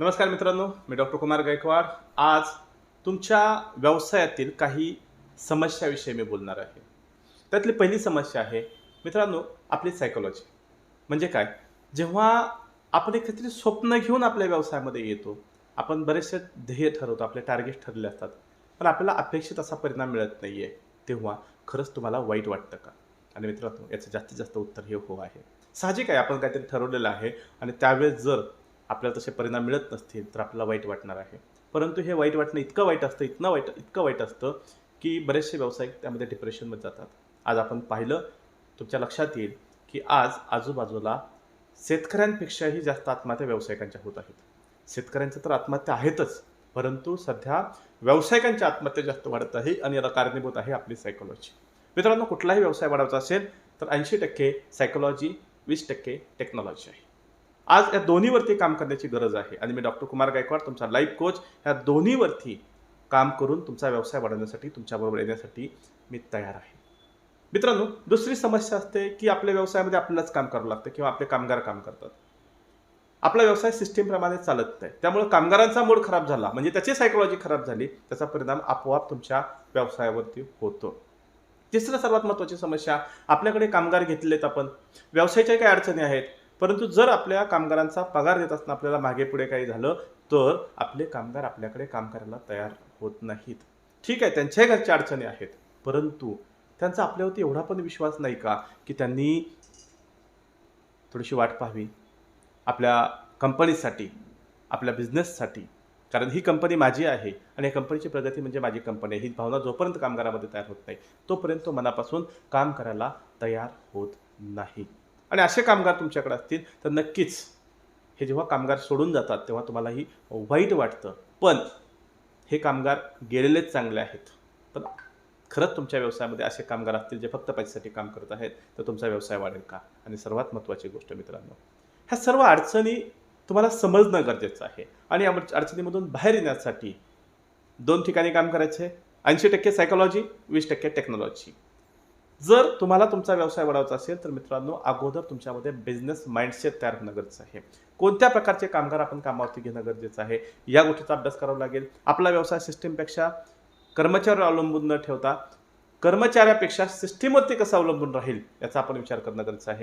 नमस्कार मित्रांनो मी डॉक्टर कुमार गायकवाड. आज तुमच्या व्यवसायातील काही समस्याविषयी मी बोलणार आहे. त्यातली पहिली समस्या आहे मित्रांनो आपली सायकोलॉजी म्हणजे काय? जेव्हा आपण एकत्रित स्वप्न घेऊन आपल्या व्यवसायामध्ये येतो आपण बरेचसे ध्येय ठरवतो आपले टार्गेट ठरले असतात पण आपल्याला अपेक्षित असा परिणाम मिळत नाही आहे तेव्हा खरंच तुम्हाला वाईट वाटतं का? आणि मित्रांनो याचं जास्तीत जास्त उत्तर हे हो आहे. साहजिक आहे आपण काहीतरी ठरवलेलं आहे आणि त्यावेळेस जर आपल्याला तसे परिणाम मिळत नसतील तर आपल्याला वाईट वाटणार आहे. परंतु हे वाईट वाटणं इतकं वाईट असतं इतकं वाईट इतकं वाईट असतं की बरेचसे व्यावसायिक त्यामध्ये डिप्रेशनमध्ये जातात. आज आपण पाहिलं तुमच्या लक्षात येईल की आज आजूबाजूला शेतकऱ्यांपेक्षाही जास्त आत्महत्या व्यावसायिकांच्या होत आहेत. शेतकऱ्यांच्या तर आत्महत्या आहेतच परंतु सध्या व्यावसायिकांच्या आत्महत्या जास्त वाढत आहे आणि याला कारणीभूत आहे आपली सायकोलॉजी मित्रांनो कुठलाही व्यवसाय वाढवायचा असेल तर ऐंशी टक्के सायकोलॉजी वीस टक्के टेक्नॉलॉजी आहे. आज या दोन्हीवरती काम करण्याची गरज आहे. आणि मी डॉक्टर कुमार गायकवाड तुमचा लाईफ कोच ह्या दोन्हीवरती काम करून तुमचा व्यवसाय वाढवण्यासाठी तुमच्याबरोबर येण्यासाठी मी तयार आहे. मित्रांनो दुसरी समस्या असते की आपल्या व्यवसायामध्ये आपल्यालाच काम करावं लागतं किंवा आपले कामगार काम करतात. आपला व्यवसाय सिस्टीमप्रमाणे चालत नाही. त्यामुळे कामगारांचा मूड खराब झाला म्हणजे त्याची सायकोलॉजी खराब झाली त्याचा परिणाम आपोआप तुमच्या व्यवसायावरती होतो. तिसरं सर्वात महत्त्वाची समस्या आपल्याकडे कामगार घेतलेत आपण. व्यवसायाच्या काही अडचणी आहेत. परंतु जर आपल्या कामगारांचा पगार देत असताना आपल्याला मागे पुढे काही झालं तर आपले कामगार आपल्याकडे काम करायला तयार होत नाहीत. ठीक आहे त्यांच्याही घरच्या अडचणी आहेत परंतु त्यांचा आपल्यावरती एवढा पण विश्वास नाही का की त्यांनी थोडीशी वाट पाहावी आपल्या कंपनीसाठी आपल्या बिझनेससाठी. कारण ही कंपनी माझी आहे आणि या कंपनीची प्रगती म्हणजे माझी कंपनी आहे. ही भावना जोपर्यंत कामगारामध्ये तयार होत नाही तोपर्यंत तो मनापासून काम करायला तयार होत नाही. आणि असे कामगार तुमच्याकडे असतील तर नक्कीच हे जेव्हा कामगार सोडून जातात तेव्हा तुम्हालाही वाईट वाटतं. पण हे कामगार गेलेलेच चांगले आहेत. पण खरंच तुमच्या व्यवसायामध्ये असे कामगार असतील जे फक्त पैशासाठी काम करत आहेत तर तुमचा व्यवसाय वाढेल का? आणि सर्वात महत्त्वाची गोष्ट मित्रांनो ह्या सर्व अडचणी तुम्हाला समजणं गरजेचं आहे. आणि या अडचणीमधून बाहेर येण्यासाठी दोन ठिकाणी काम करायचं आहे ऐंशी टक्के सायकोलॉजी वीस टक्के टेक्नॉलॉजी जर तुम्हाला तुमचा व्यवसाय वाढवायचा असेल तर मित्रांनो अगोदर तुमच्यामध्ये बिझनेस माइंडसेट तयार होणं गरजेचं आहे. कोणत्या प्रकारचे कामगार आपण कामावरती घेणं गरजेचं आहे या गोष्टीचा अभ्यास करावा लागेल. आपला व्यवसाय सिस्टीमपेक्षा कर्मचाऱ्यावर अवलंबून न ठेवता कर्मचाऱ्यापेक्षा सिस्टीमवरती कसं अवलंबून राहील याचा आपण विचार करणं गरजेचं आहे.